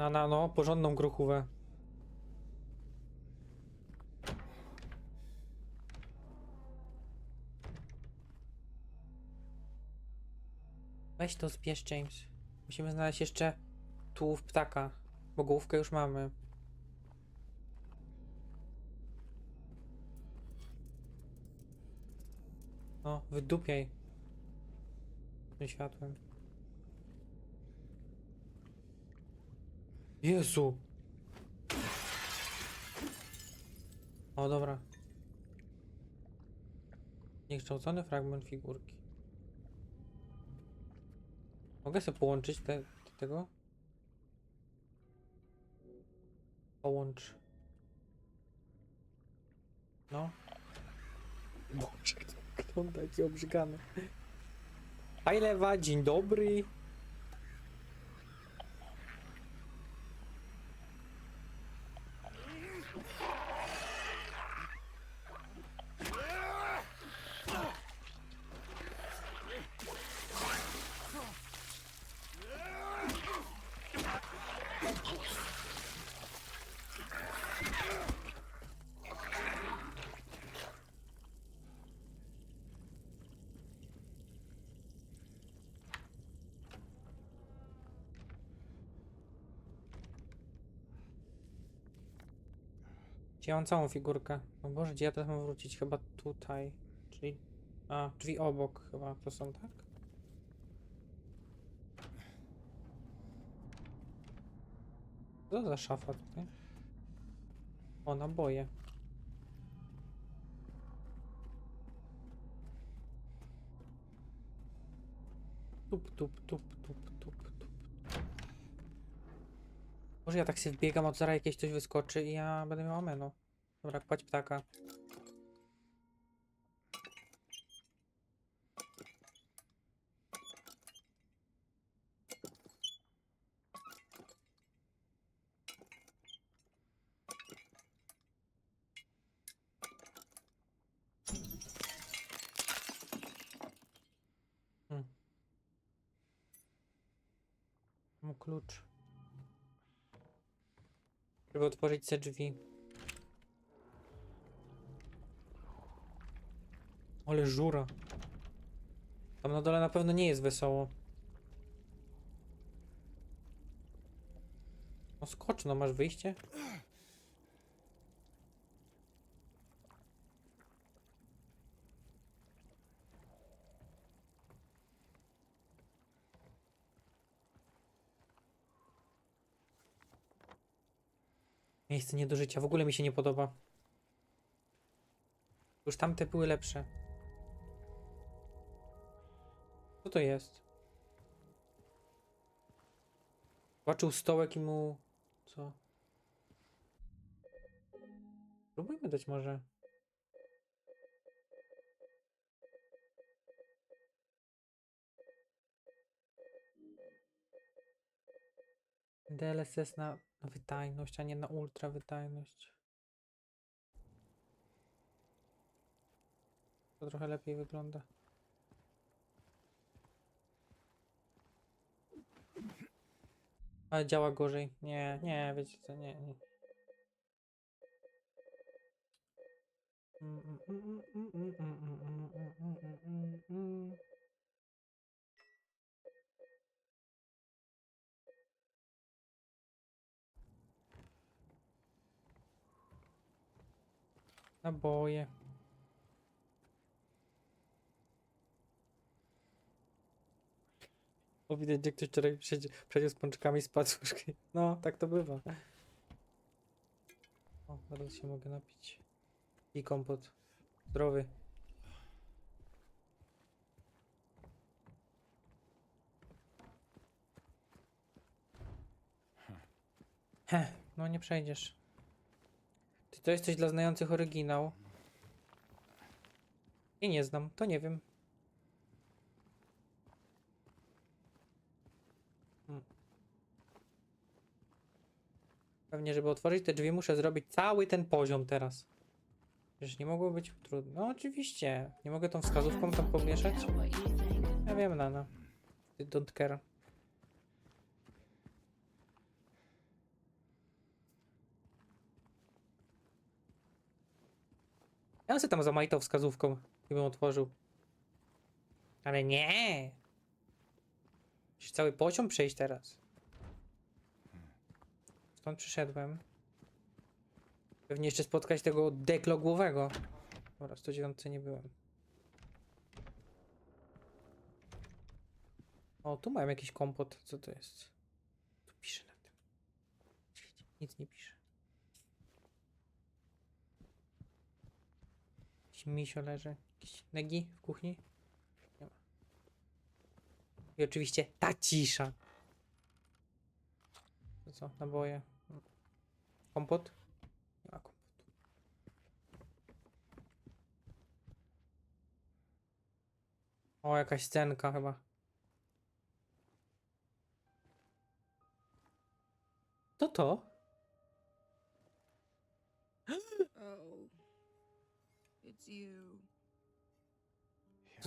Na, na, no, porządną gruchówę. Weź to zbierz, James. Musimy znaleźć jeszcze tułów ptaka, bo główkę już mamy. No, wydupiaj. Tym światłem. Jezu! O, dobra. Niekształcony fragment figurki. Mogę sobie połączyć te, te, tego? Połącz. No. Boże, kto jaki obrzygany. Ajlewa, dzień dobry. Gdzie mam całą figurkę? O Boże, gdzie ja teraz mam wrócić? Chyba tutaj. Czyli... A, drzwi obok chyba to są, tak? Co za szafa tutaj? O, naboje. Tup, tup, tup, tup, tup, tup. Może ja tak się wbiegam, a zaraz jakieś coś wyskoczy i ja będę miał ameno. Dobra, kładź ptaka. Hmm. Mam klucz. Żeby otworzyć te drzwi. Ale żura. Tam na dole na pewno nie jest wesoło. No skocz, no masz wyjście? Miejsce nie do życia, w ogóle mi się nie podoba. Już tamte były lepsze. Co to jest? Zobaczył stołek i mu... Co? Próbujmy dać może. DLSS na, na wydajność, a nie na ultra wydajność. To trochę lepiej wygląda. Ale działa gorzej. Nie, nie, wiecie co, nie, nie. Mm, mm, mm, mm, mm, mm, mm, mm, mm, mm, mm, Naboje. O, widać, że ktoś wczoraj przejdzie- przejdzie z pączkami z pacuszki. No, tak to bywa. O, zaraz się mogę napić. I kompot. Zdrowy. Heh, no nie przejdziesz. Ty to jesteś dla znających oryginał. I nie znam, to nie wiem. Hmm. Pewnie, żeby otworzyć te drzwi, muszę zrobić cały ten poziom teraz. Przecież nie mogło być trudno. No oczywiście. Nie mogę tą wskazówką tam pomieszać? Ja wiem, Nana. Ty don't care. Ja bym sobie tam zamajtał wskazówką i bym otworzył. Ale nie! Musisz cały poziom przejść teraz. Stąd przyszedłem. Pewnie jeszcze spotkać tego deklogłowego. Dobra, 109 nie byłem. O, tu mają jakiś kompot. Co to jest? Tu pisze na tym. Nic nie pisze. Jakiś misio leży. Jakieś negi w kuchni? Nie ma. I oczywiście ta cisza. To co? Naboje. Kompot? Nie ma kompotu. O, jakaś scenka chyba. To to?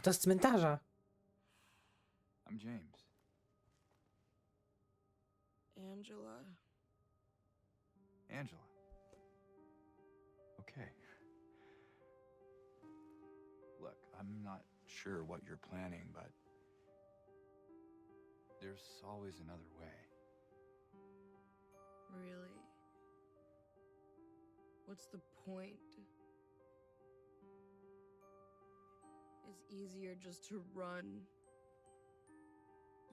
To ta z cmentarza. I'm James. Angela. Angela. Okay. Look, I'm not sure what you're planning, but there's always another way. Really? What's the point? It's easier just to run.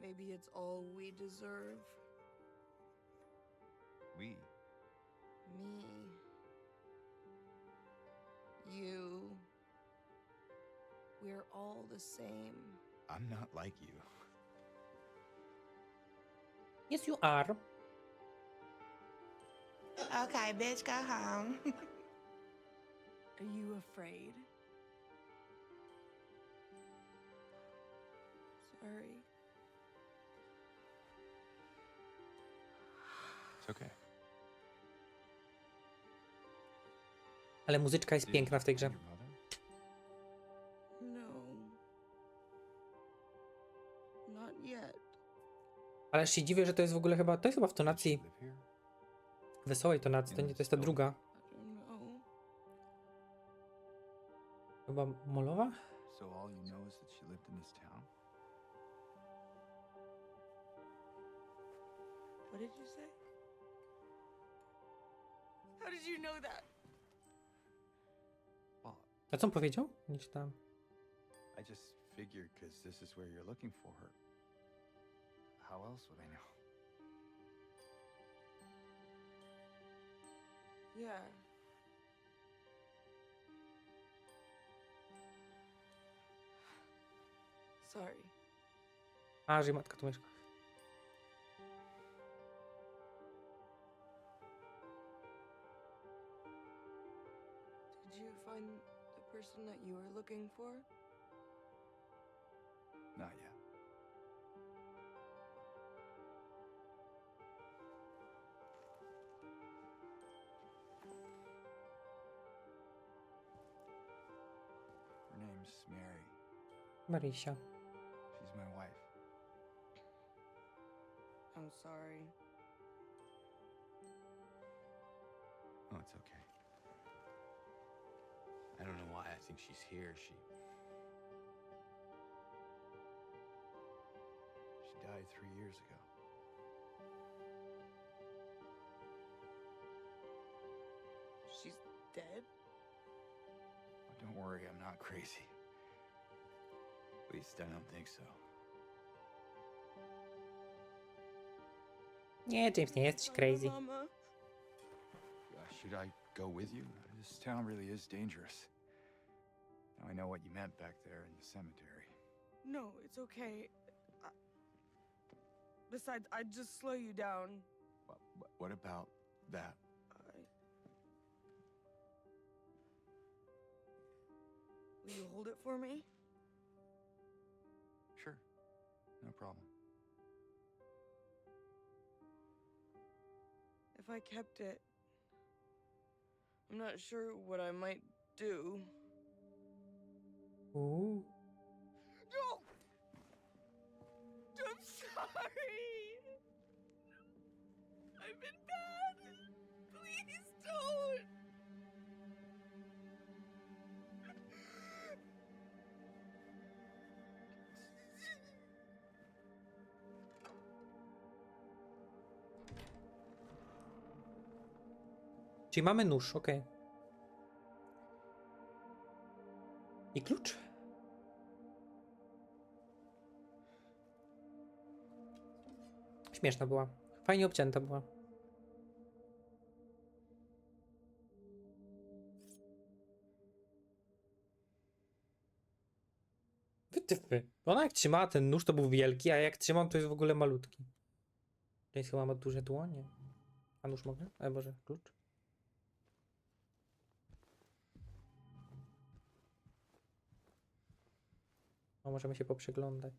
Maybe it's all we deserve. We. Me. You. We're all the same. I'm not like you. Yes, you are. Okay, bitch, go home. Are you afraid? Sorry. It's okay. Ale muzyczka jest Did piękna w tej grze. No. Not yet. Ale się dziwię, że to jest w ogóle chyba, to jest chyba w tonacji, wesołej tonacji, to nie, to jest ta druga. I don't know. Chyba molowa? So all you know is that she lived in this town? What did you say? How did you know that? Well, A co on powiedział? Nie czytałem. I just figured because this is where you're looking for her. How else would I know? Yeah. Sorry. A, że matka tu mieszka. Find the person that you are looking for? Not yet. Her name's Mary. Marisha. She's my wife. I'm sorry. Oh, it's okay. I don't know why I think she's here. She She died three years ago. She's dead? Oh, don't worry, I'm not crazy. At least I don't think so. Yeah, James, nie jesteś crazy. Mama. Uh, should I go with you? This town really is dangerous. Now I know what you meant back there in the cemetery. No, it's okay. I... Besides, I'd just slow you down. What, what, about that? I... Will you hold it for me? Sure, no problem. If I kept it, I'm not sure what I might do. Ooh. No! I'm sorry! I've been bad! Please don't! Czyli mamy nóż, ok. I klucz? Śmieszna była. Fajnie obcięta była. Wytyfy. Ona jak trzymała ten nóż to był wielki, a jak trzymam to jest w ogóle malutki. To jest chyba ma duże dłonie. A nóż mogę? E, Boże, klucz. Możemy się poprzeglądać.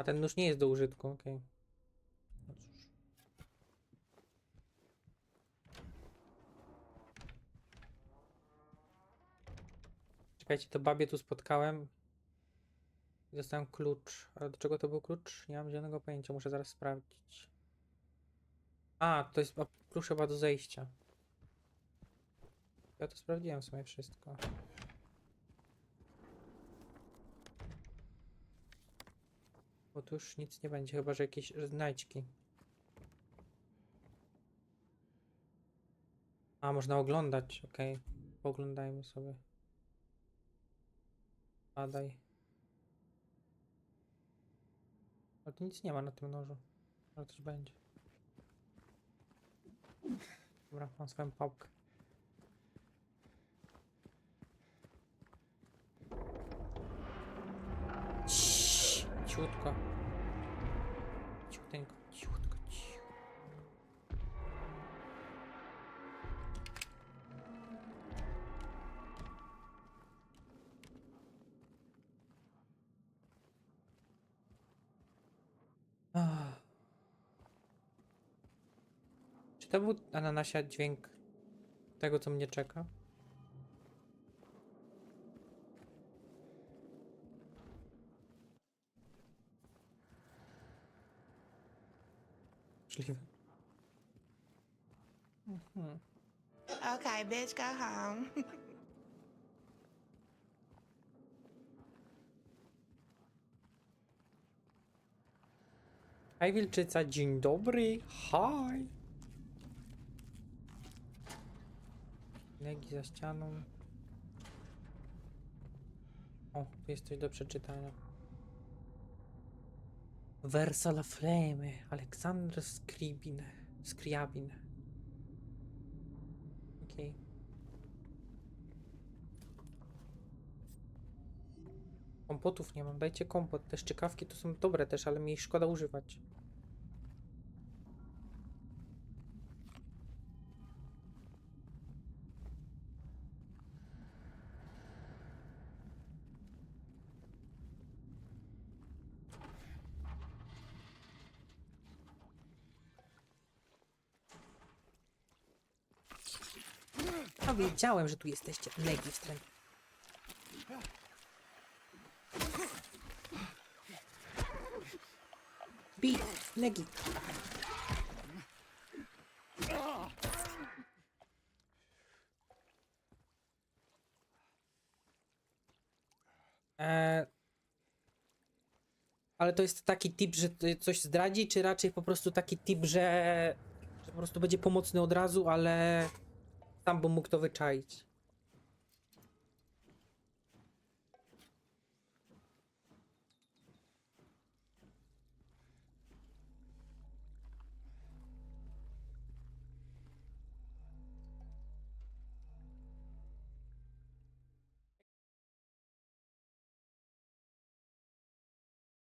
A ten nóż nie jest do użytku, okej. No cóż. Czekajcie, to babie tu spotkałem. I Dostałem klucz. Ale do czego to był klucz? Nie mam żadnego pojęcia, muszę zaraz sprawdzić. A, to jest klucz chyba do zejścia. Ja to sprawdziłem w sumie wszystko. Już nic nie będzie, chyba że jakieś znajdźki. A, można oglądać, okej. Oglądajmy sobie. Badaj. Ale tu nic nie ma na tym nożu. Ale coś będzie. Dobra, mam swoją pałkę. Ciuteńko, ciutko, ciu. Ach. Czy to był ananasia dźwięk tego, co mnie czeka? Możliwe. Mhm. Okay, bitch, go home. Hej wilczyca, dzień dobry. Hi. Legi za ścianą. O, tu jest coś do przeczytania. Versa la Flame, Aleksander Skribin. Skriabin. Okej. Kompotów nie mam, dajcie kompot. Te szczykawki to są dobre też, ale mi ich szkoda używać. Wiedziałem, że tu jesteście. Legi wstrętne. Bij, legi. Eee, ale to jest taki tip, że coś zdradzi, czy raczej po prostu taki tip, że, że po prostu będzie pomocny od razu, ale sam bym mógł to wyczaić.